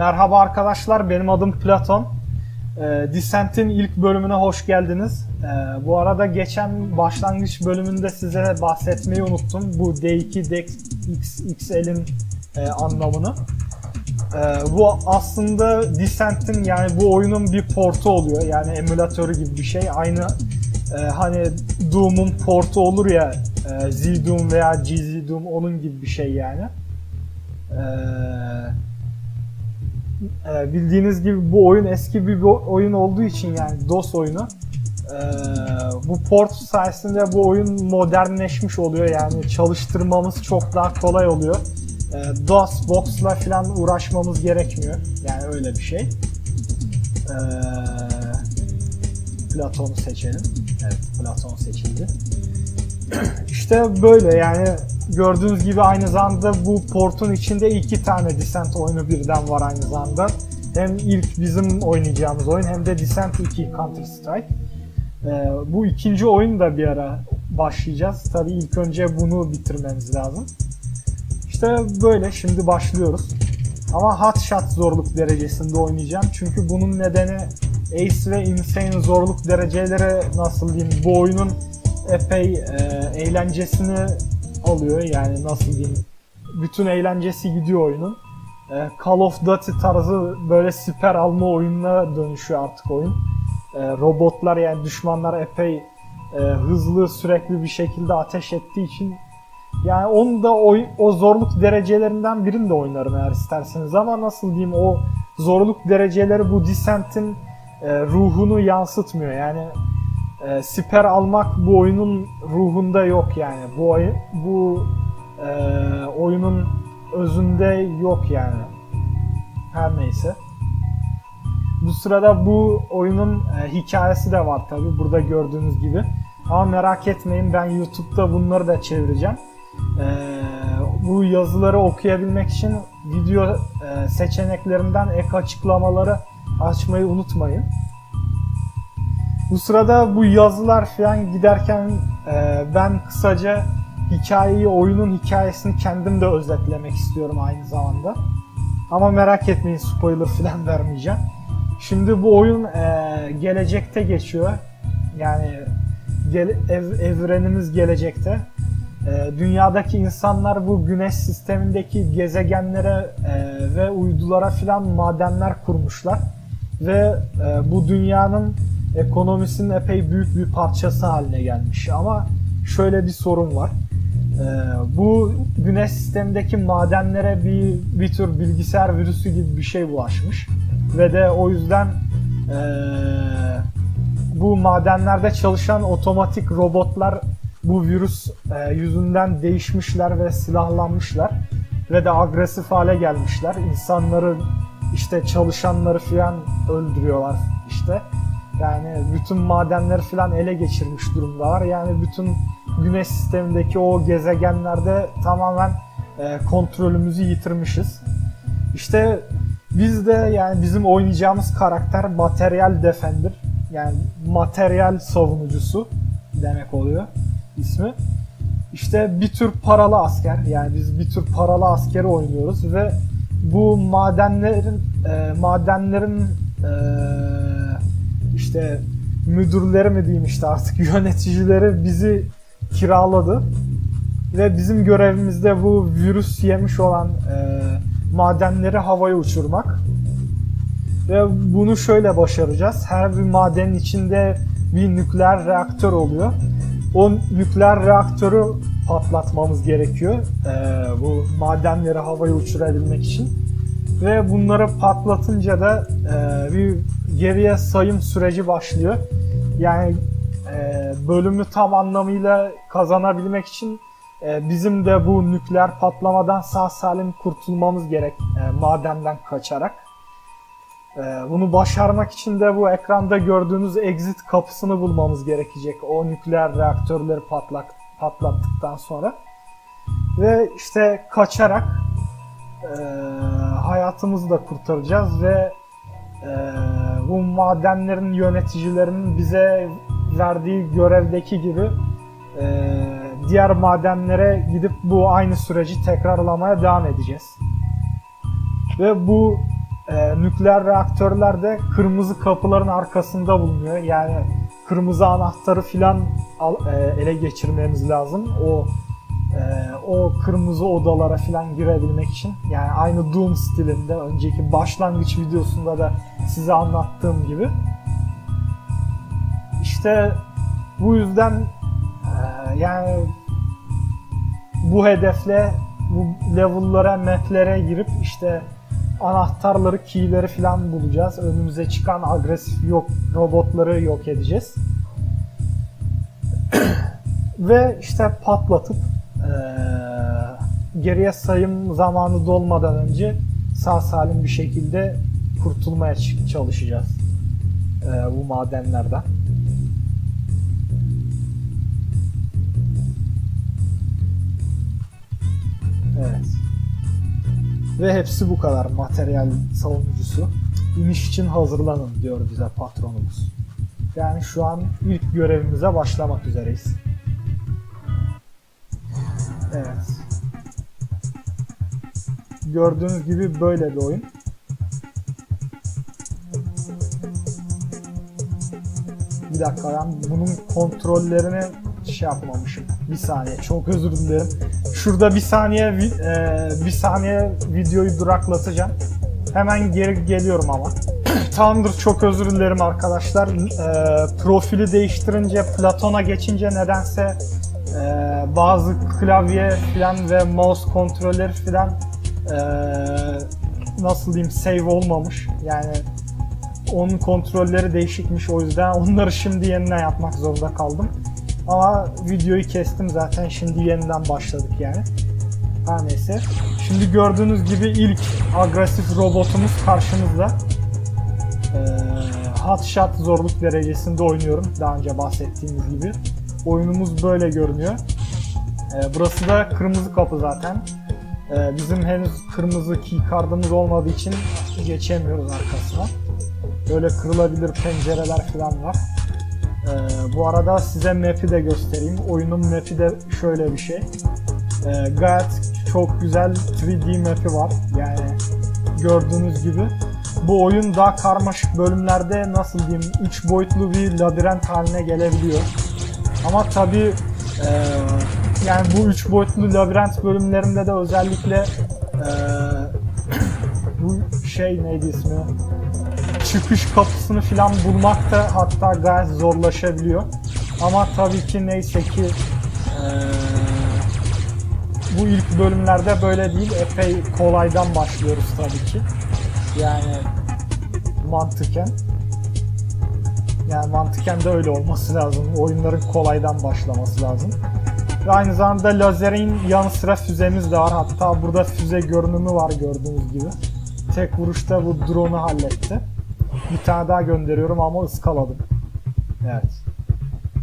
Merhaba arkadaşlar, benim adım Platon. Ee, Descent'in ilk bölümüne hoş geldiniz. Ee, bu arada geçen başlangıç bölümünde size bahsetmeyi unuttum. Bu D2 Dex e, anlamını. Ee, bu aslında Descent'in yani bu oyunun bir portu oluyor. Yani emülatörü gibi bir şey. Aynı e, hani Doom'un portu olur ya e, Z-Doom veya GZ-Doom onun gibi bir şey yani. Ee, bildiğiniz gibi bu oyun eski bir oyun olduğu için yani DOS oyunu. Ee, bu port sayesinde bu oyun modernleşmiş oluyor yani çalıştırmamız çok daha kolay oluyor. Ee, DOS box'la falan uğraşmamız gerekmiyor. Yani öyle bir şey. Ee, Platon'u seçelim. Evet, Platon seçildi. İşte böyle yani gördüğünüz gibi aynı zamanda bu portun içinde iki tane Descent oyunu birden var aynı zamanda. Hem ilk bizim oynayacağımız oyun hem de Descent 2 Counter Strike. Ee, bu ikinci oyun da bir ara başlayacağız. Tabii ilk önce bunu bitirmemiz lazım. İşte böyle şimdi başlıyoruz. Ama hot shot zorluk derecesinde oynayacağım. Çünkü bunun nedeni Ace ve Insane zorluk dereceleri nasıl diyeyim bu oyunun epey e, eğlencesini alıyor yani nasıl diyeyim? Bütün eğlencesi gidiyor oyunun. E, Call of Duty tarzı böyle siper alma oyununa dönüşüyor artık oyun. E, robotlar yani düşmanlar epey e, hızlı sürekli bir şekilde ateş ettiği için. Yani onu da o, o zorluk derecelerinden birini de oynarım eğer isterseniz. Ama nasıl diyeyim o zorluk dereceleri bu Descent'in e, ruhunu yansıtmıyor. Yani e, siper almak bu oyunun ruhunda yok yani. Bu bu e, oyunun özünde yok yani. Her neyse. Bu sırada bu oyunun e, hikayesi de var tabi burada gördüğünüz gibi. Ama merak etmeyin ben YouTube'da bunları da çevireceğim. E, bu yazıları okuyabilmek için video e, seçeneklerinden ek açıklamaları açmayı unutmayın. Bu sırada bu yazılar falan giderken e, ben kısaca hikayeyi, oyunun hikayesini kendim de özetlemek istiyorum aynı zamanda. Ama merak etmeyin spoiler falan vermeyeceğim. Şimdi bu oyun e, gelecekte geçiyor. Yani gele- ev- evrenimiz gelecekte. E, dünyadaki insanlar bu güneş sistemindeki gezegenlere e, ve uydulara filan madenler kurmuşlar. Ve e, bu dünyanın ekonomisinin epey büyük bir parçası haline gelmiş. Ama şöyle bir sorun var. E, bu güneş sistemindeki madenlere bir, bir tür bilgisayar virüsü gibi bir şey bulaşmış. Ve de o yüzden e, bu madenlerde çalışan otomatik robotlar bu virüs e, yüzünden değişmişler ve silahlanmışlar ve de agresif hale gelmişler. İnsanları işte çalışanları filan öldürüyorlar işte. Yani bütün madenleri filan ele geçirmiş durumdalar. Yani bütün güneş sistemindeki o gezegenlerde tamamen e, kontrolümüzü yitirmişiz. İşte biz de yani bizim oynayacağımız karakter Material Defender. Yani materyal savunucusu demek oluyor ismi. İşte bir tür paralı asker. Yani biz bir tür paralı askeri oynuyoruz ve bu madenlerin e, madenlerin e, işte müdürleri mi diyeyim işte artık yöneticileri bizi kiraladı ve bizim görevimiz de bu virüs yemiş olan e, madenleri havaya uçurmak. Ve bunu şöyle başaracağız. Her bir madenin içinde bir nükleer reaktör oluyor. O nükleer reaktörü patlatmamız gerekiyor. e, bu madenleri havaya uçurabilmek için. Ve bunları patlatınca da e, bir geriye sayım süreci başlıyor. Yani e, bölümü tam anlamıyla kazanabilmek için e, bizim de bu nükleer patlamadan sağ salim kurtulmamız gerek e, madenden kaçarak. E, bunu başarmak için de bu ekranda gördüğünüz exit kapısını bulmamız gerekecek. O nükleer reaktörleri patlak, patlattıktan sonra. Ve işte kaçarak e, hayatımızı da kurtaracağız ve e, bu madenlerin yöneticilerinin bize verdiği görevdeki gibi e, diğer madenlere gidip bu aynı süreci tekrarlamaya devam edeceğiz. Ve bu e, nükleer reaktörler de kırmızı kapıların arkasında bulunuyor. Yani kırmızı anahtarı filan e, ele geçirmemiz lazım. O e, o kırmızı odalara filan girebilmek için. Yani aynı Doom stilinde önceki başlangıç videosunda da size anlattığım gibi. İşte bu yüzden e, yani bu hedefle bu level'lara, map'lere girip işte anahtarları, key'leri falan bulacağız. Önümüze çıkan agresif yok robotları yok edeceğiz. Ve işte patlatıp geriye sayım zamanı dolmadan önce sağ salim bir şekilde kurtulmaya çalışacağız eee, bu madenlerden. Evet. Ve hepsi bu kadar materyal savunucusu. İniş için hazırlanın diyor bize patronumuz. Yani şu an ilk görevimize başlamak üzereyiz. Evet. Gördüğünüz gibi böyle bir oyun. Bir dakika ben bunun kontrollerini şey yapmamışım. Bir saniye çok özür dilerim. Şurada bir saniye e, bir saniye videoyu duraklatacağım. Hemen geri geliyorum ama. Tamamdır çok özür dilerim arkadaşlar. E, profili değiştirince Platon'a geçince nedense e, bazı klavye falan ve mouse kontrolleri falan e, nasıl diyeyim save olmamış. Yani onun kontrolleri değişikmiş o yüzden onları şimdi yeniden yapmak zorunda kaldım. Ama videoyu kestim zaten şimdi yeniden başladık yani. Her neyse. Şimdi gördüğünüz gibi ilk agresif robotumuz karşımızda. Ee, hot shot zorluk derecesinde oynuyorum daha önce bahsettiğimiz gibi. Oyunumuz böyle görünüyor. Ee, burası da kırmızı kapı zaten. Ee, bizim henüz kırmızı keycard'ımız olmadığı için geçemiyoruz arkasına. Böyle kırılabilir pencereler falan var. Ee, bu arada size map'i de göstereyim. Oyunun map'i de şöyle bir şey. Ee, gayet çok güzel 3D map'i var. Yani gördüğünüz gibi. Bu oyun daha karmaşık bölümlerde nasıl diyeyim 3 boyutlu bir labirent haline gelebiliyor. Ama tabi yani bu 3 boyutlu labirent bölümlerinde de özellikle e, bu şey neydi ismi? çıkış kapısını falan bulmak da hatta gayet zorlaşabiliyor. Ama tabii ki neyse ki eee, bu ilk bölümlerde böyle değil. Epey kolaydan başlıyoruz tabii ki. Yani mantıken. Yani mantıken de öyle olması lazım. Oyunların kolaydan başlaması lazım. Ve aynı zamanda lazerin yanı sıra füzemiz de var. Hatta burada füze görünümü var gördüğünüz gibi. Tek vuruşta bu drone'u halletti. Bir tane daha gönderiyorum ama ıskaladım. Evet.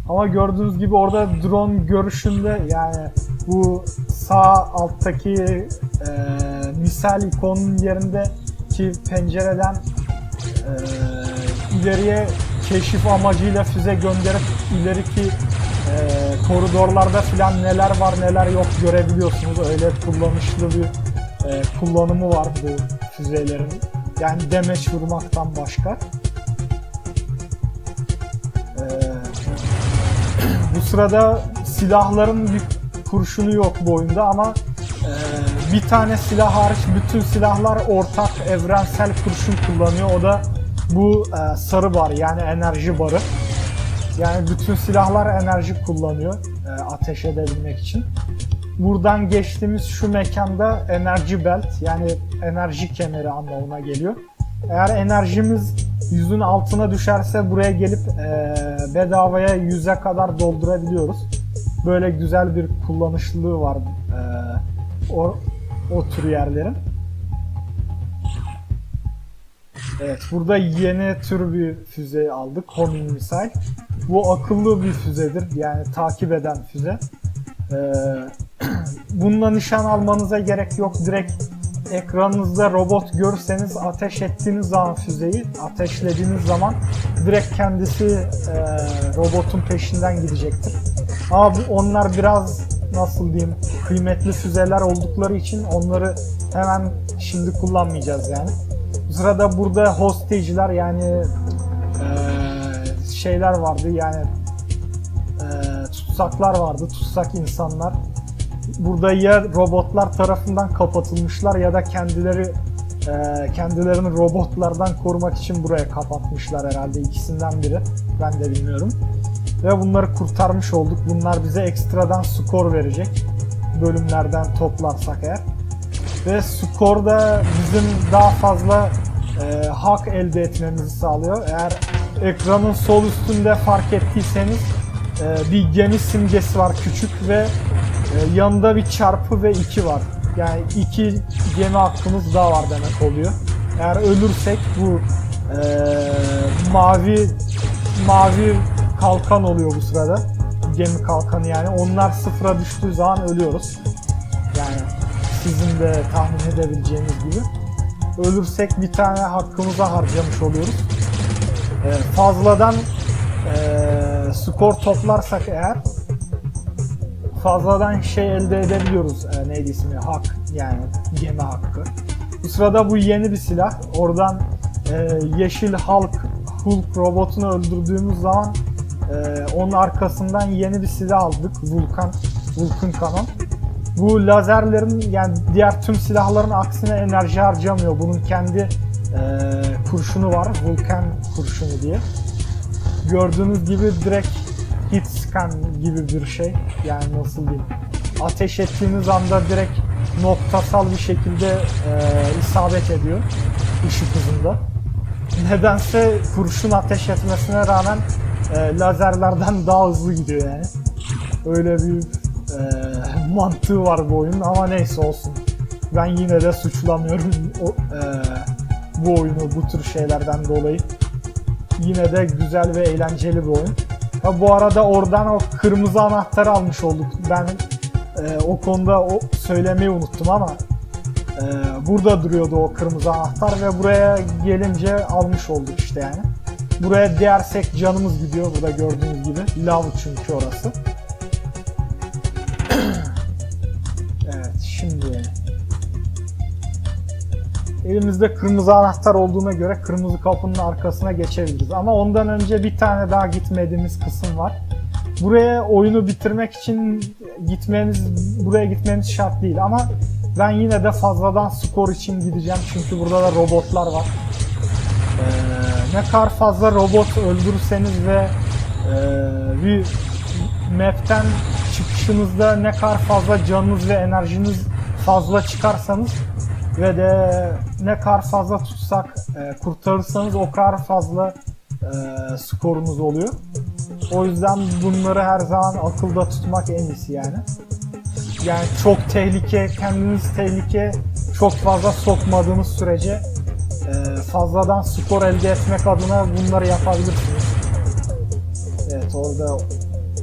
Ama gördüğünüz gibi orada drone görüşünde yani bu sağ alttaki e, misal ikonun yerindeki pencereden e, ileriye keşif amacıyla füze gönderip ileriki e, koridorlarda filan neler var neler yok görebiliyorsunuz. Öyle kullanışlı bir e, kullanımı var bu füzelerin. Yani demeç vurmaktan başka. Ee, bu sırada silahların bir kurşunu yok bu oyunda ama e, bir tane silah hariç bütün silahlar ortak evrensel kurşun kullanıyor. O da bu e, sarı bar yani enerji barı. Yani bütün silahlar enerji kullanıyor e, ateş edebilmek için. Buradan geçtiğimiz şu mekanda enerji belt yani enerji kemeri anlamına geliyor. Eğer enerjimiz yüzün altına düşerse buraya gelip e, bedavaya yüze kadar doldurabiliyoruz. Böyle güzel bir kullanışlılığı var e, o, o tür yerlerin. Evet burada yeni tür bir füze aldık. Homing Missile. Bu akıllı bir füzedir. Yani takip eden füze. Ee, bununla nişan almanıza gerek yok. Direkt ekranınızda robot görürseniz ateş ettiğiniz zaman füzeyi ateşlediğiniz zaman direkt kendisi e, robotun peşinden gidecektir. Ama bu, onlar biraz nasıl diyeyim kıymetli füzeler oldukları için onları hemen şimdi kullanmayacağız yani. Sırada burada hostage'ler yani eee, şeyler vardı yani eee, tutsaklar vardı, tutsak insanlar. Burada ya robotlar tarafından kapatılmışlar ya da kendileri eee, kendilerini robotlardan korumak için buraya kapatmışlar herhalde ikisinden biri. Ben de bilmiyorum. Ve bunları kurtarmış olduk. Bunlar bize ekstradan skor verecek. Bölümlerden toplarsak eğer. Ve skor da bizim daha fazla e, hak elde etmemizi sağlıyor. Eğer ekranın sol üstünde fark ettiyseniz e, bir gemi simgesi var küçük ve e, yanında bir çarpı ve 2 var. Yani iki gemi hakkımız daha var demek oluyor. Eğer ölürsek bu e, mavi mavi kalkan oluyor bu sırada. Gemi kalkanı yani. Onlar sıfıra düştüğü zaman ölüyoruz. Sizin de tahmin edebileceğiniz gibi. Ölürsek bir tane hakkımıza harcamış oluyoruz. Ee, fazladan ee, skor toplarsak eğer fazladan şey elde edebiliyoruz. Ee, neydi ismi? Hak yani gemi hakkı. Bu sırada bu yeni bir silah. Oradan ee, yeşil Hulk, Hulk robotunu öldürdüğümüz zaman ee, onun arkasından yeni bir silah aldık. Vulkan, Vulkan kanon. Bu lazerlerin yani diğer tüm silahların aksine enerji harcamıyor. Bunun kendi e, kurşunu var. Vulkan kurşunu diye. Gördüğünüz gibi direkt hit scan gibi bir şey. Yani nasıl diyeyim. Ateş ettiğiniz anda direkt noktasal bir şekilde e, isabet ediyor. ışık hızında. Nedense kurşun ateş etmesine rağmen e, lazerlerden daha hızlı gidiyor yani. Öyle bir e, mantığı var bu oyunun ama neyse olsun. Ben yine de suçlamıyorum o, e, bu oyunu bu tür şeylerden dolayı. Yine de güzel ve eğlenceli bir oyun. Ha, bu arada oradan o kırmızı anahtarı almış olduk. Ben e, o konuda o söylemeyi unuttum ama e, burada duruyordu o kırmızı anahtar ve buraya gelince almış olduk işte yani. Buraya diğersek canımız gidiyor burada gördüğünüz gibi. Lav çünkü orası. Elimizde kırmızı anahtar olduğuna göre kırmızı kapının arkasına geçebiliriz. Ama ondan önce bir tane daha gitmediğimiz kısım var. Buraya oyunu bitirmek için gitmeniz buraya gitmeniz şart değil ama ben yine de fazladan skor için gideceğim çünkü burada da robotlar var. Ee, ne kadar fazla robot öldürürseniz ve e, bir map'ten çıkışınızda ne kadar fazla canınız ve enerjiniz fazla çıkarsanız ve de ne kadar fazla tutsak e, kurtarırsanız o kadar fazla e, skorunuz oluyor. O yüzden bunları her zaman akılda tutmak en iyisi yani. Yani çok tehlike, kendiniz tehlike çok fazla sokmadığınız sürece e, fazladan skor elde etmek adına bunları yapabilirsiniz. Evet orada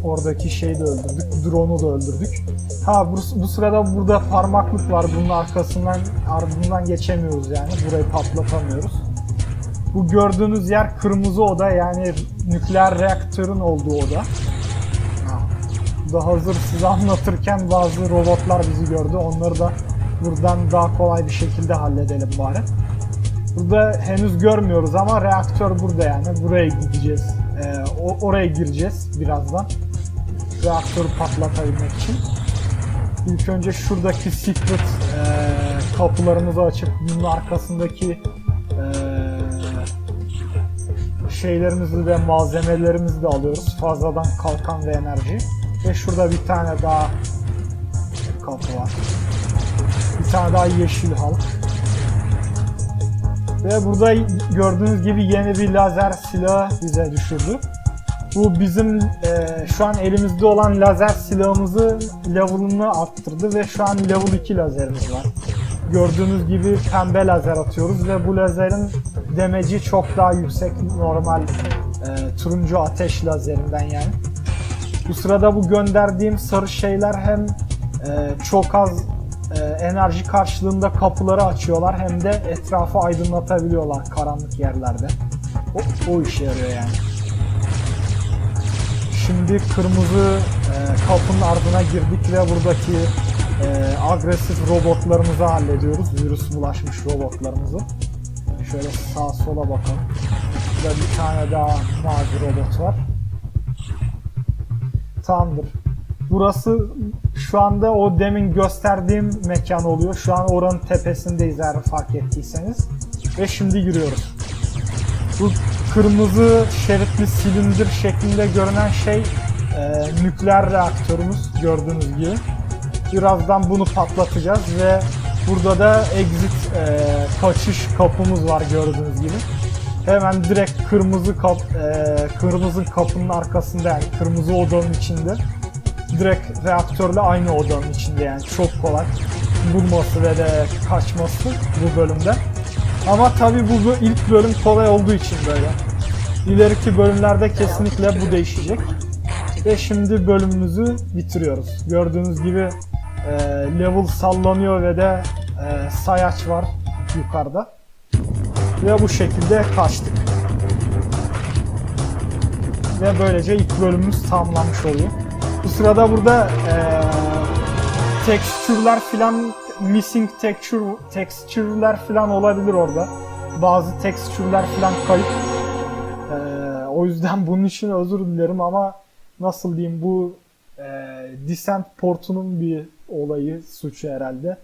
oradaki şeyi de öldürdük. Drone'u da öldürdük. Ha bu, bu sırada burada parmaklık var. Bunun arkasından ardından geçemiyoruz yani. Burayı patlatamıyoruz. Bu gördüğünüz yer kırmızı oda yani nükleer reaktörün olduğu oda. Da hazır size anlatırken bazı robotlar bizi gördü. Onları da buradan daha kolay bir şekilde halledelim bari. Burada henüz görmüyoruz ama reaktör burada yani. Buraya gideceğiz. Ee, oraya gireceğiz birazdan. Reaktörü patlatabilmek için. İlk önce şuradaki secret e, kapılarımızı açıp bunun arkasındaki e, şeylerimizi ve malzemelerimizi de alıyoruz. Fazladan kalkan ve enerji. Ve şurada bir tane daha kapı var. Bir tane daha yeşil halk. Ve burada gördüğünüz gibi yeni bir lazer silahı bize düşürdü. Bu bizim e, şu an elimizde olan lazer silahımızı level'ını arttırdı ve şu an level 2 lazerimiz var. Gördüğünüz gibi pembe lazer atıyoruz ve bu lazerin demeci çok daha yüksek normal e, turuncu ateş lazerinden yani. Bu sırada bu gönderdiğim sarı şeyler hem e, çok az e, enerji karşılığında kapıları açıyorlar hem de etrafı aydınlatabiliyorlar karanlık yerlerde. O, o işe yarıyor yani. Şimdi kırmızı e, kapının ardına girdik ve buradaki e, agresif robotlarımızı hallediyoruz. Virüs bulaşmış robotlarımızı. Şöyle sağa sola bakalım. Burada bir tane daha mavi robot var. Tamamdır. Burası şu anda o demin gösterdiğim mekan oluyor. Şu an oranın tepesindeyiz eğer fark ettiyseniz. Ve şimdi giriyoruz. Bu kırmızı şeritli silindir şeklinde görünen şey e, nükleer reaktörümüz gördüğünüz gibi. Birazdan bunu patlatacağız ve burada da exit e, kaçış kapımız var gördüğünüz gibi. Hemen direkt kırmızı kap, e, kırmızı kapının arkasında yani kırmızı odanın içinde. Direkt reaktörle aynı odanın içinde yani çok kolay bulması ve de kaçması bu bölümde. Ama tabi bu ilk bölüm kolay olduğu için böyle. İleriki bölümlerde kesinlikle bu değişecek. Ve şimdi bölümümüzü bitiriyoruz. Gördüğünüz gibi e, level sallanıyor ve de e, sayaç var yukarıda. Ve bu şekilde kaçtık. Ve böylece ilk bölümümüz tamamlanmış oluyor. Bu sırada burada e, tekstürler filan missing texture texture'ler filan olabilir orada. Bazı texture'ler filan kayıp. O yüzden bunun için özür dilerim ama nasıl diyeyim bu e, Descent portunun bir olayı suçu herhalde.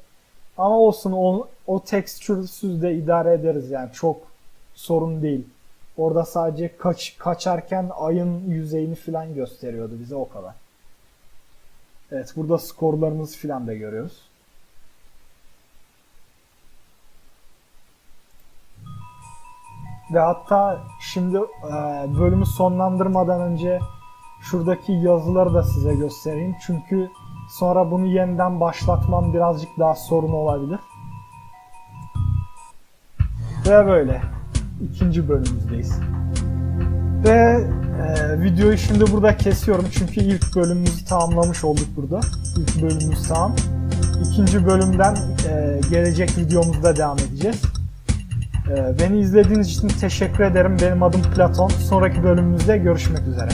Ama olsun o, o texture'süz de idare ederiz yani çok sorun değil. Orada sadece kaç, kaçarken ayın yüzeyini filan gösteriyordu bize o kadar. Evet burada skorlarımızı filan da görüyoruz. Ve hatta şimdi e, bölümü sonlandırmadan önce şuradaki yazıları da size göstereyim. Çünkü sonra bunu yeniden başlatmam birazcık daha sorun olabilir. Ve böyle. ikinci bölümümüzdeyiz. Ve e, videoyu şimdi burada kesiyorum çünkü ilk bölümümüzü tamamlamış olduk burada. İlk bölümümüz tamam. İkinci bölümden e, gelecek videomuzda devam edeceğiz. E, beni izlediğiniz için teşekkür ederim. Benim adım Platon. Sonraki bölümümüzde görüşmek üzere.